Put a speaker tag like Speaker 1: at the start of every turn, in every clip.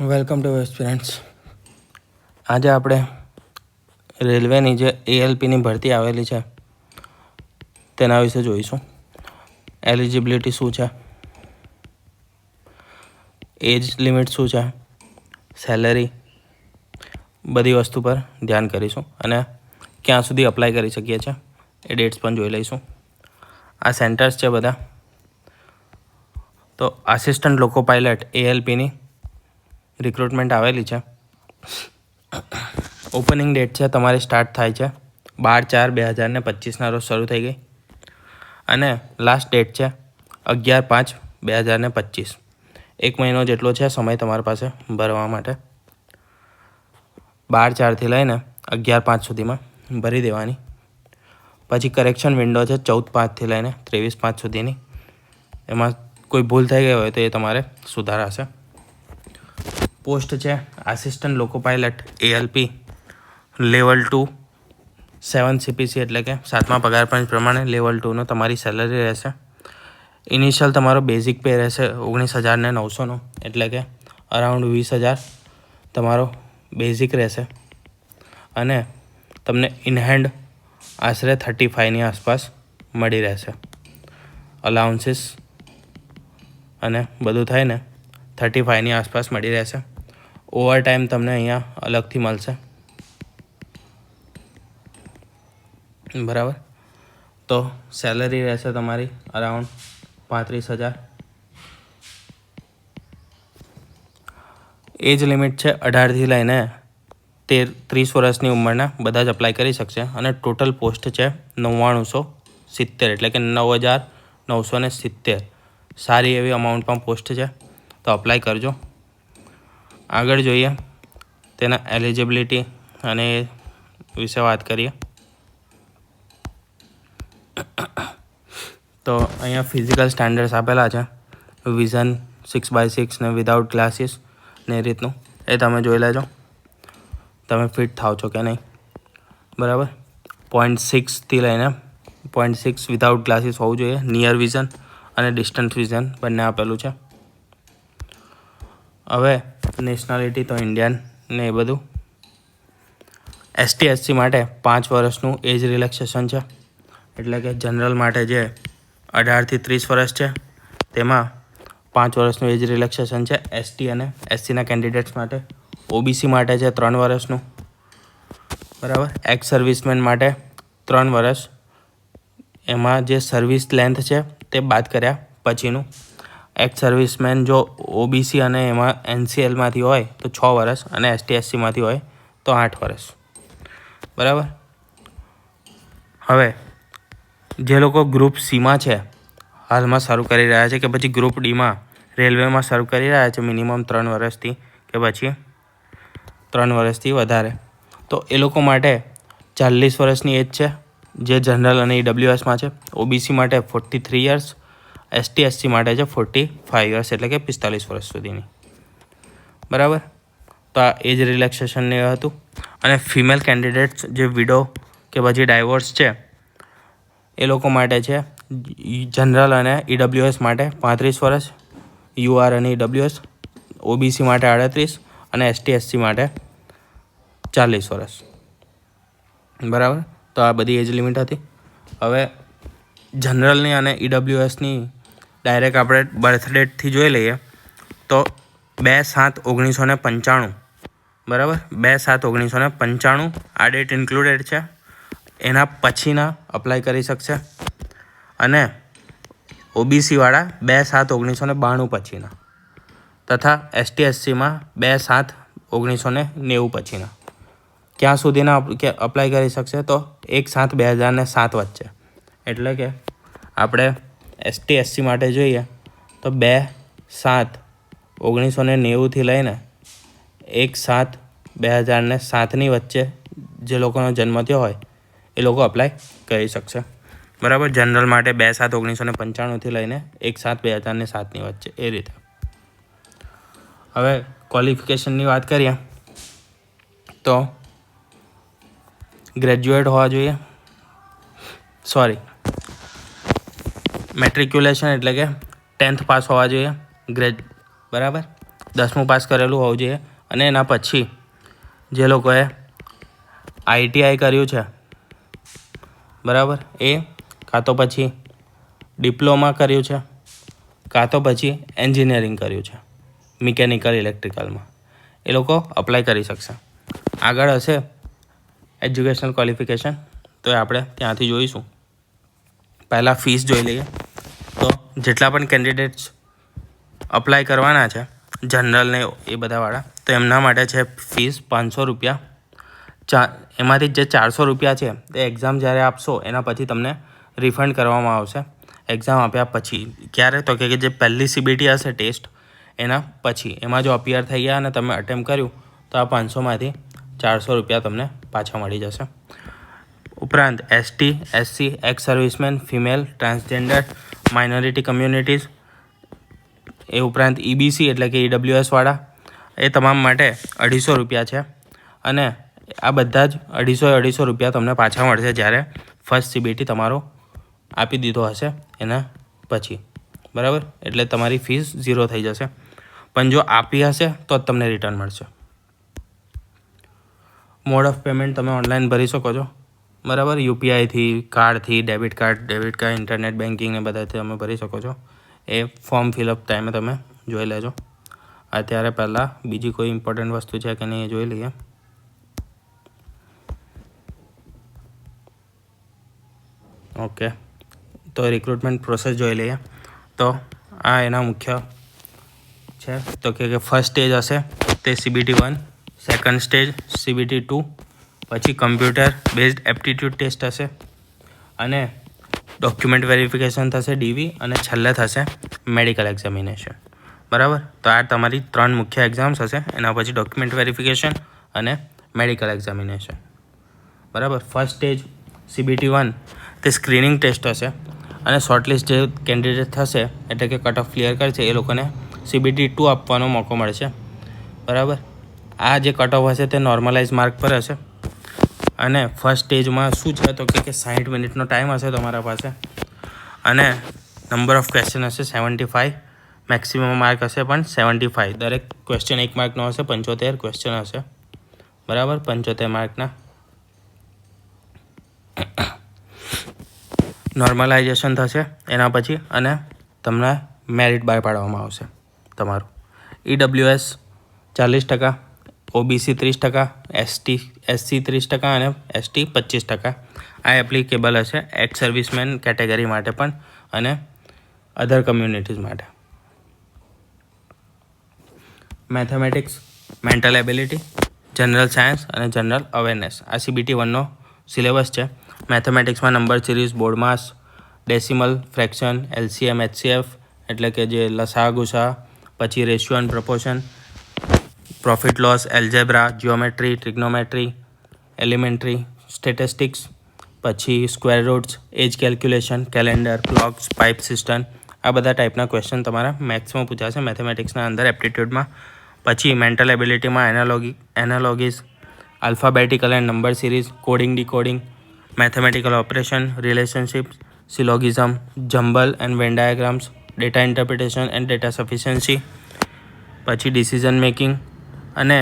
Speaker 1: Welcome to experience આજે આપણે રેલવેની જે એએલપીની ભરતી આવેલી છે, તેના વિશે જોઈશું. એલિજિબિલિટી શું છે? એજ લિમિટ શું છે? સેલરી બધી વસ્તુ પર ધ્યાન કરીશું અને ક્યાં સુધી અપ્લાય કરી શકીએ છીએ એ ડેટ્સ પણ જોઈ લઈશું. આ સેન્ટર્સ છે બધા. તો આસિસ્ટન્ટ લોકો પાયલટ એએલપીની રિક્રુટમેન્ટ આવેલી છે. ઓપનિંગ ડેટ છે, તમારી સ્ટાર્ટ થાય છે બાર ચાર બે હજાર ને પચીસના રોજ શરૂ થઈ ગઈ. અને લાસ્ટ ડેટ છે અગિયાર પાંચ બે હજાર ને પચીસ. એક મહિનો જેટલો છે સમય તમારી પાસે ભરવા માટે. બાર ચારથી લઈને અગિયાર પાંચ સુધીમાં ભરી દેવાની. પછી કરેક્શન વિન્ડો છે ચૌદ પાંચથી લઈને ત્રેવીસ પાંચ સુધીની. એમાં કોઈ ભૂલ થઈ ગઈ હોય તો એ તમારે સુધારાશે. પોસ્ટ છે assistant loco pilot ALP level two seven CPC એટલે કે સાતમા પગાર પંચ પ્રમાણે લેવલ ટુનો તમારી સેલરી રહેશે. ઇનિશિયલ તમારો બેઝિક પે રહેશે ઓગણીસ હજાર ને નવસોનો એટલે કે અરાઉન્ડ વીસ હજાર તમારો બેઝિક રહેશે. અને તમને ઇનહેન્ડ આશરે થર્ટી ફાઇવની આસપાસ મળી રહેશે. અલાઉન્સીસ અને બધું થાય ને થર્ટી ફાઇવની આસપાસ મળી રહેશે. ઓવર ટાઈમ તમને અહીંયા અલગથી મળશે. બરાબર? તો સેલરી રહેશે તમારી અરાઉન્ડ પાંત્રીસ હજાર. એજ લિમિટ છે અઢારથી લઈને તેર, ત્રીસ વર્ષની ઉંમરના, બધા જ અપ્લાય કરી શકશે. અને ટોટલ પોસ્ટ છે નવ્વાણુંસો સિત્તેર, એટલે કે નવ હજાર નવસો ને સિત્તેર. સારી એવી અમાઉન્ટમાં પોસ્ટ છે. તો અપ્લાય કરજો. આગળ જોઈએ તેના એલિજિબિલિટી અને વિશે વાત કરીએ. તો અહીંયા ફિઝિકલ સ્ટાન્ડર્ડ્સ આપેલા છે. વિઝન સિક્સ બાય સિક્સ ને વિધાઉટ ગ્લાસીસ ને એ રીતનું. એ તમે જોઈ લેજો. તમે ફિટ થાવ છો કે નહીં. બરાબર? પોઈન્ટ સિક્સથી લઈને પોઈન્ટ સિક્સ વિધાઉટ ગ્લાસીસ હોવું જોઈએ. નિયર વિઝન અને ડિસ્ટન્સ વિઝન બંને આપેલું છે. હવે નેશનાલિટી તો ઇન્ડિયન ને એ બધું. એસટી એસસી માટે પાંચ વર્ષનું એજ રિલેક્સેશન છે. એટલે કે જનરલ માટે જે અઢારથી ત્રીસ વર્ષ છે, તેમાં પાંચ વર્ષનું એજ રિલેક્સેશન છે એસટી અને એસસીના કેન્ડિડેટ્સ માટે. ઓબીસી માટે છે ત્રણ વર્ષનું. બરાબર? એક્સ સર્વિસમેન માટે ત્રણ વર્ષ. એમાં જે સર્વિસ લેન્થ છે તે બાદ કર્યા પછીનું. એક્સ સર્વિસમેન જો ઓબીસી અને એમાં એનસીએલમાંથી હોય તો છ વર્ષ અને એસટી એસસીમાંથી હોય તો આઠ વર્ષ બરાબર? હવે, જે લોકો ગ્રુપ સીમાં છે, હાલમાં શરૂ કરી રહ્યા છે કે પછી ગ્રુપ ડીમાં રેલવેમાં શરૂ કરી રહ્યા છે મિનિમમ ત્રણ વર્ષથી કે પછી ત્રણ વર્ષથી વધારે. તો એ લોકો માટે ચાલીસ વર્ષની એજ છે, જે જનરલ અને ઈડબ્લ્યુએસમાં છે. ઓબીસી માટે forty three years ST SC માટે છે ફોર્ટી ફાઇવ યર્સ એટલે કે પિસ્તાલીસ વર્ષ સુધીની. બરાબર? તો આ એજ રિલેક્સેશનને હતું. અને ફિમેલ કેન્ડિડેટ્સ જે વિડો કે પછી ડાયવોર્સ છે, એ લોકો માટે છે જનરલ અને ઈડબ્લ્યુએસ માટે પાંત્રીસ વર્ષ યુઆર અને ઈડબ્લ્યુએસ ઓબીસી માટે આડત્રીસ અને એસટી એસસી માટે ચાલીસ વર્ષ. બરાબર? તો આ બધી એજ લિમિટ હતી. હવે જનરલની અને ઈડબ્લ્યુએસની ડાયરેક્ટ આપણે બર્થ ડેટથી જોઈ લઈએ, તો બે સાત ઓગણીસો ને પંચાણું. બરાબર? બે સાત ઓગણીસો ને પંચાણું, આ ડેટ ઇન્ક્લુડેડ છે. એના પછીના અપ્લાય કરી શકશે. અને ઓબીસીવાળા બે સાત ઓગણીસો ને બાણું પછીના. તથા એસટી એસસીમાં બે સાત ઓગણીસો ને નેવું પછીના. ક્યાં સુધીના અપ્લાય કરી શકશે તો એક સાત બે હજાર સાત વચ્ચે. એટલે કે આપણે એસટી, એસસી માટે જોઈએ તો બે, સાત, ઓગણીસો ને નેવુંથી લઈને એક સાત, બે હજાર ને સાતની વચ્ચે જે લોકોનો જન્મ થયો હોય, એ લોકો અપ્લાય કરી શકશે. બરાબર? જનરલ માટે બે સાત, ઓગણીસો ને પંચાણુંથી લઈને એક સાત, બે હજાર ને સાતની વચ્ચે, એ રીતે. હવે ક્વોલિફિકેશનની વાત કરીએ તો ગ્રેજ્યુએટ હોવા જોઈએ. સોરી મેટ્રિક્યુલેશન એટલે કે ટેન્થ પાસ હોવા જોઈએ ગ્રેજ બરાબર? દસમું પાસ કરેલું હોવું જોઈએ. અને એના પછી જે લોકોએ આઈટીઆઈ કર્યું છે, બરાબર? એ કાં તો પછી ડિપ્લોમા કર્યું છે, કાં તો પછી એન્જિનિયરિંગ કર્યું છે, મિકેનિકલ ઇલેક્ટ્રિકલમાં. એ લોકો અપ્લાય કરી શકશે. આગળ હશે એજ્યુકેશનલ ક્વોલિફિકેશન. તો આપણે ત્યાંથી જોઈશું. પહેલાં ફીસ જોઈ લઈએ. તો જેટલા પણ કેન્ડિડેટ્સ અપ્લાય કરવાના છે જનરલ ને એ બધાવાળા, તો એમના માટે છે ફીસ પાંચસો રૂપિયા. ચા, એમાંથી જે ચારસો રૂપિયા છે તે એક્ઝામ જ્યારે આપશો, એના પછી તમને રિફંડ કરવામાં આવશે. એક્ઝામ આપ્યા પછી. ક્યારે? તો કે જે પહેલી સીબીટી હશે ટેસ્ટ એના પછી. એમાં જો અપિયર થઈ ગયા અને તમે અટેમ્પ કર્યું, તો આ પાંચસોમાંથી ચારસો રૂપિયા તમને પાછા મળી જશે. ઉપરાંત ST SC ex servicemen female transgender minority communities એ ઉપરાંત ઈબીસી એટલે કે ઈડબ્લ્યુએસવાળા એ તમામ માટે અઢીસો રૂપિયા છે. અને આ બધા જ અઢીસો અઢીસો રૂપિયા તમને પાછા મળશે જ્યારે ફર્સ્ટ સીબીટી તમારો આપી દીધો હશે એના પછી. બરાબર? એટલે તમારી ફીસ ઝીરો થઈ જશે. પણ જો આપી હશે તો જ તમને રિટર્ન મળશે. મોડ ઓફ પેમેન્ટ તમે ઓનલાઈન ભરી શકો છો. બરાબર યુપીઆઈથી કાર્ડથી debit card debit card, internet banking ને બધાથી તમે ભરી શકો છો. એ ફોર્મ ફિલઅપ ટાઈમે તમે જોઈ લેજો. અત્યારે પહેલાં બીજી કોઈ ઇમ્પોર્ટન્ટ વસ્તુ છે કે નહીં એ જોઈ લઈએ. ઓકે તો રિક્રુટમેન્ટ પ્રોસેસ જોઈ લઈએ. તો આ એના મુખ્ય છે. તો કે ફર્સ્ટ સ્ટેજ હશે, તે CBT one second stage CBT two પછી કમ્પ્યુટર બેઝડ એપ્ટિટ્યૂડ ટેસ્ટ હશે અને ડોક્યુમેન્ટ વેરિફિકેશન થશે ડીવી અને છેલ્લે થશે મેડિકલ એક્ઝામિનેશન બરાબર? તો આ તમારી ત્રણ મુખ્ય એક્ઝામ્સ હશે, એના પછી ડોક્યુમેન્ટ વેરિફિકેશન અને મેડિકલ એક્ઝામિનેશન બરાબર? ફર્સ્ટ સ્ટેજ સીબીટી વન તે સ્ક્રીનિંગ ટેસ્ટ હશે અને શોર્ટલિસ્ટ જે કેન્ડિડેટ થશે, એટલે કે કટ ઓફ ક્લિયર કરશે, એ લોકોને સીબીટી ટુ આપવાનો મોકો મળશે. બરાબર? આ જે કટ ઓફ હશે તે નોર્મલાઇઝ માર્ક પર હશે. અને ફર્સ્ટ સ્ટેજમાં શું છે તો કે સાઠ મિનિટનો ટાઈમ હશે તમારા પાસે. અને નંબર ઓફ ક્વેશ્ચન હશે સેવન્ટી ફાઇવ મેક્સિમમ માર્ક હશે પણ સેવન્ટી ફાઇવ દરેક ક્વેશ્ચન એક માર્કનો હશે, પંચોતેર ક્વેશ્ચન હશે. બરાબર? પંચોતેર માર્કના નોર્મલાઇઝેશન થશે એના પછી અને તમને મેરિટ બહાર પાડવામાં આવશે તમારું. ઈડબ્લ્યુએસ ચાલીસ ટકા. ઓબીસી ત્રીસ ટકા એસટી એસસી ત્રીસ ટકા અને એસટી પચીસ ટકા. આ એપ્લિકેબલ હશે એક્સ સર્વિસમેન કેટેગરી માટે પણ અને અધર કમ્યુનિટીઝ માટે. Mathematics mental ability general science અને જનરલ અવેરનેસ આ સીબીટી વનનો સિલેબસ છે. મેથેમેટિક્સમાં number series BODMAS decimal fraction LCM HCF એટલે કે જે લસા ગુસા પછી ratio and proportion profit loss algebra geometry trigonometry elementary statistics પછી square roots age calculation calendar clocks pipe cistern આ બધા ટાઈપના ક્વેશ્ચન તમારા મેથ્સમાં પૂછાશે. મેથેમેટિક્સના અંદર એપ્ટિટ્યૂડમાં પછી mental એબિલિટીમાં analogy analogies alphabetical and number series coding decoding mathematical operation relationships syllogism jumble and Venn diagrams data interpretation and data sufficiency પછી decision making અને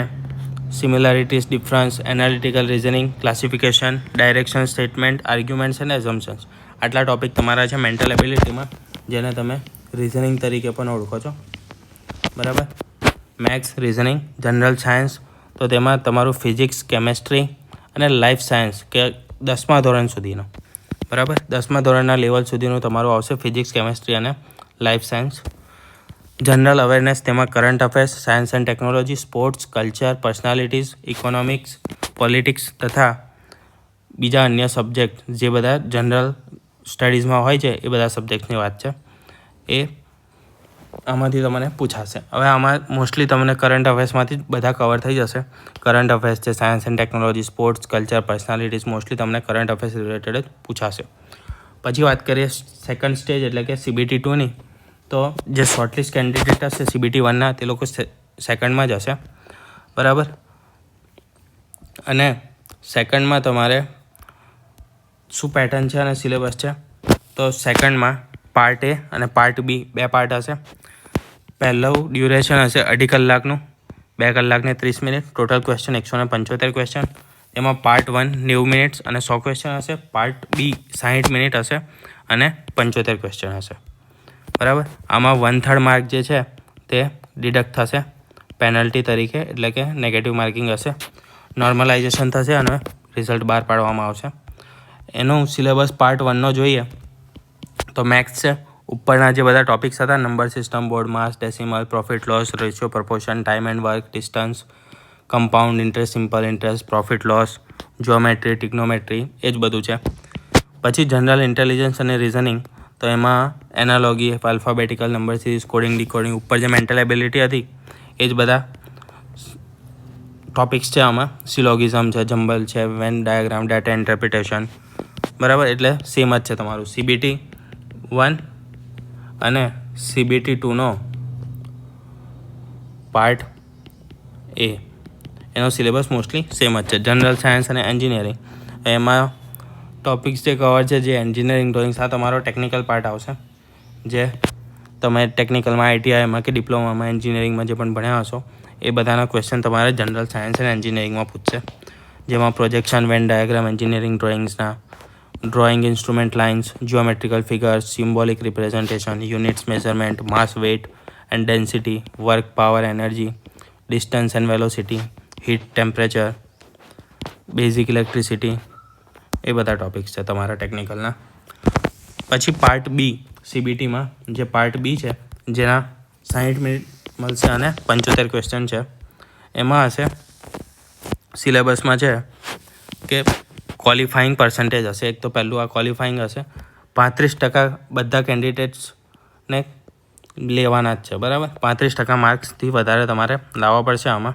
Speaker 1: similarities difference analytical reasoning classification direction statement arguments અને assumptions આટલા topic તમારા છે mental એબિલિટીમાં જેને તમે reasoning તરીકે પણ ઓળખો છો. બરાબર? મેથ્સ રિઝનિંગ જનરલ સાયન્સ તો તેમાં તમારું ફિઝિક્સ કેમેસ્ટ્રી અને લાઈફ સાયન્સ કે દસમા ધોરણ સુધીનો. બરાબર? દસમા ધોરણના લેવલ સુધીનું તમારું આવશે ફિઝિક્સ કેમેસ્ટ્રી અને લાઈફ સાયન્સ જનરલ અવેરનેસ તેમાં current affairs science and technology sports culture personalities economics politics તથા બીજા અન્ય સબ્જેક્ટ જે બધા જનરલ સ્ટડીઝમાં હોય છે, એ બધા સબ્જેક્ટની વાત છે. એ આમાંથી તમને પૂછાશે. હવે આમાં મોસ્ટલી તમને કરંટ અફેર્સમાંથી બધા કવર થઈ જશે. કરંટ અફેર્સ છે science and technology sports culture personalities mostly તમને કરંટ અફેર્સ રિલેટેડ જ પૂછાશે. પછી વાત કરીએ સેકન્ડ સ્ટેજ એટલે કે સીબીટી ટુની તો જે શોર્ટલિસ્ટ કેન્ડિડેટ હશે સીબીટી વનના તે લોકો સેકન્ડમાં જ હશે. બરાબર? અને સેકન્ડમાં તમારે શું પેટર્ન છે અને સિલેબસ છે? તો સેકન્ડમાં પાર્ટ એ અને પાર્ટ બી બે પાર્ટ હશે. પહેલું ડ્યુરેશન હશે અઢી કલાકનું, બે કલાકને ત્રીસ મિનિટ ટોટલ ક્વેશ્ચન એકસો ને પંચોતેર ક્વેશ્ચન એમાં પાર્ટ વન નેવું મિનિટ્સ અને સો ક્વેશ્ચન હશે પાર્ટ બી સાહીઠ મિનિટ હશે અને પંચોતેર ક્વેશ્ચન હશે. બરાબર? આમાં વન થર્ડ માર્ક જે છે, તે ડિડક્ટ થશે. પેનલ્ટી તરીકે, એટલે કે નેગેટિવ માર્કિંગ હશે. નોર્મલાઇઝેશન થશે અને રિઝલ્ટ બહાર પાડવામાં આવશે. એનું સિલેબસ પાર્ટ વનનો જોઈએ. તો મેથ્સ છે. ઉપરના જે બધા ટોપિક્સ હતા number system BODMAS decimal profit loss ratio proportion time and work distance compound interest simple interest profit loss geometry trigonometry એ જ બધું છે. પછી જનરલ ઇન્ટેલિજન્સ અને રિઝનિંગ તો એમાં analogy alphabetical number series coding decoding ઉપર જે મેન્ટલ એબિલિટી હતી, એ જ બધા ટોપિક્સ છે આમાં. સિલોગિઝમ છે જમ્બલ છે વેન ડાયાગ્રામ ડેટા ઇન્ટરપ્રિટેશન બરાબર? એટલે સેમ જ છે તમારું. સીબીટી વન અને સીબીટી ટુનો પાર્ટ એ એનો સિલેબસ મોસ્ટલી સેમ જ છે. જનરલ સાયન્સ અને એન્જિનિયરિંગ એમાં ટોપિક્સ જે કવર છે, જે એન્જિનિયરિંગ ડ્રોઈંગ્સ આ તમારો ટેકનિકલ પાર્ટ આવશે. જે તમે ટેકનિકલમાં આઈટીઆઈમાં કે ડિપ્લોમામાં એન્જિનિયરિંગમાં જે પણ ભણ્યા હશો, એ બધાના ક્વેશ્ચન તમારે જનરલ સાયન્સ અને એન્જિનિયરિંગમાં પૂછશે. જેમાં projection Venn diagram engineering ડ્રોઈંગ્સના drawing instrument lines geometrical figures symbolic representation units measurement mass weight and density work power energy distance and velocity heat temperature basic electricity એ બધા ટોપિક્સ છે તમારા ટેકનિકલના પછી part B સીબીટીમાં જે part B છે, જેના સાહીઠ minute મળશે અને પંચોતેર ક્વેશ્ચન છે. એમાં હશે સિલેબસમાં છે કે ક્વોલિફાઈંગ પર્સન્ટેજ હશે. એક તો પહેલું આ ક્વોલિફાઈંગ હશે. પાંત્રીસ ટકા બધા કેન્ડિડેટ્સને લેવાના જ છે, બરાબર? પાંત્રીસ ટકા માર્ક્સથી વધારે તમારે લાવવા પડશે આમાં.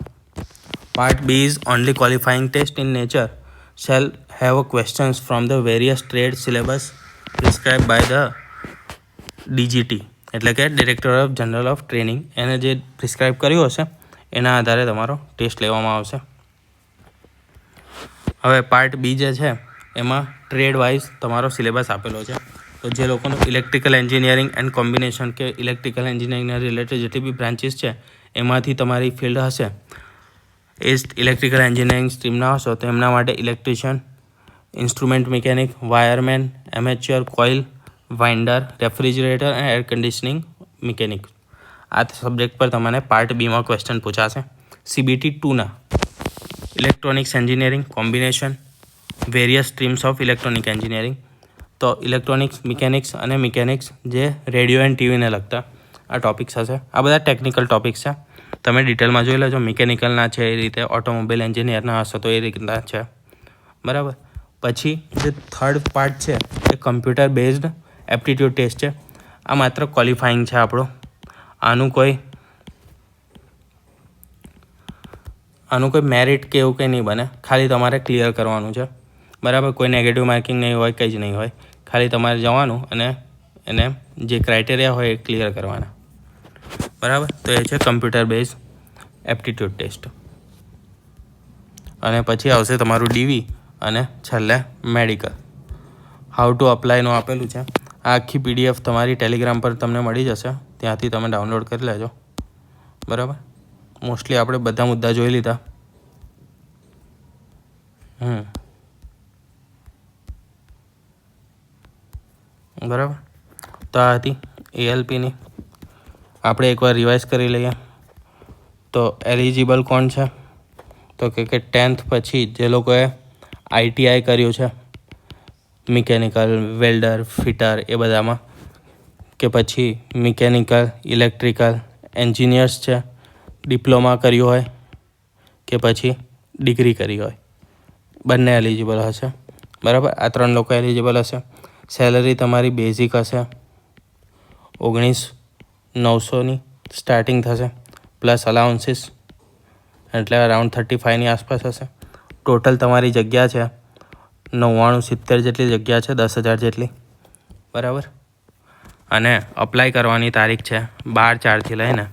Speaker 1: Part B is only qualifying test in nature shall have a questions from the various trade syllabus prescribe by the DGT એટલે કે director of general of training એને જે પ્રિસ્ક્રાઇબ કર્યું હશે, એના આધારે તમારો ટેસ્ટ લેવામાં આવશે. હવે પાર્ટ બી જે છે, એમાં ટ્રેડ વાઇઝ તમારો સિલેબસ આપેલો છે. તો જે લોકોનું ઇલેક્ટ્રિકલ એન્જિનિયરિંગ એન્ડ કોમ્બિનેશન કે ઇલેક્ટ્રિકલ એન્જિનિયરિંગના રિલેટેડ જેટલી બી બ્રાન્ચીસ છે, એમાંથી તમારી ફિલ્ડ હશે. એ ઇલેક્ટ્રિકલ એન્જિનિયરિંગ સ્ટ્રીમના હશો તો એમના માટે electrician instrument mechanic wireman armature coil winder refrigerator અને એર કન્ડિશનિંગ મિકેનિક આ સબ્જેક્ટ પર તમને પાર્ટ બીમાં ક્વેશ્ચન પૂછાશે. CBT ટુના electronics engineering combination various streams of electronic engineering તો ઇલેક્ટ્રોનિક્સ મિકેનિક્સ અને મિકેનિક્સ જે રેડિયો એન્ડ ટીવીને લગતા આ ટોપિક્સ હશે. આ બધા ટેકનિકલ ટોપિક્સ છે. તમે ડિટેલમાં જોઈ લેજો મિકેનિકલના છે, એ રીતે ઓટોમોબાઈલ એન્જિનિયરના હશો તો એ રીતના છે. બરાબર? પછી જે થર્ડ પાર્ટ છે, એ કમ્પ્યુટર બેઝડ એપ્ટિટ્યૂડ ટેસ્ટ છે. આ માત્ર ક્વોલિફાઈંગ છે આપણો. આનું કોઈ આનું કોઈ મેરિટ કે એવું કંઈ નહીં બને. ખાલી તમારે ક્લિયર કરવાનું છે. બરાબર? કોઈ નેગેટિવ માર્કિંગ નહીં હોય, કંઈ જ નહીં હોય. ખાલી તમારે જવાનું અને એને જે ક્રાઇટેરિયા હોય એ ક્લિયર કરવાના. બરાબર? તો એ છે કમ્પ્યુટર બેઝ એપ્ટિટ્યૂડ ટેસ્ટ અને પછી આવશે તમારું ડીવી અને છેલ્લે મેડિકલ હાઉ ટુ અપ્લાયનું આપેલું છે. આ આખી પીડીએફ તમારી ટેલિગ્રામ પર તમને મળી જશે. ત્યાંથી તમે ડાઉનલોડ કરી લેજો. બરાબર? મોસ્ટલી આપણે બધા મુદ્દા જોઈ લીધા. હમ. બરાબર? તો આ હતી એએલપીની આપણે એકવાર રિવાઇઝ કરી લઈએ. તો એલિજિબલ કોણ છે? તો કે કે ટેન્થ પછી જે લોકોએ આઈટીઆઈ કર્યું છે મિકેનિકલ વેલ્ડર ફિટર એ બધામાં, કે પછી મિકેનિકલ ઇલેક્ટ્રિકલ એન્જિનિયર્સ છે ડિપ્લોમા કર્યું હોય, કે પછી ડિગ્રી કરી હોય. બંને એલિજિબલ હશે. બરાબર? આ ત્રણ લોકો એલિજિબલ હશે. સેલરી તમારી બેઝિક હશે. ઓગણીસ નવસોની સ્ટાર્ટિંગ થશે પ્લસ અલાઉન્સીસ એટલે અરાઉન્ડ થર્ટી ફાઇવની આસપાસ હશે. ટોટલ તમારી જગ્યા છે નવ્વાણું સિત્તેર જેટલી જગ્યા છે, દસ હજાર જેટલી. બરાબર? અને અપ્લાય કરવાની તારીખ છે બાર ચારથી લઈને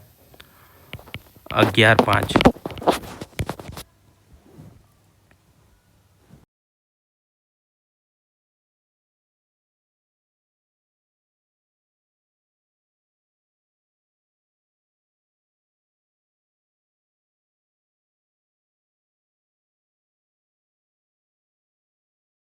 Speaker 1: અગિયાર પાંચ.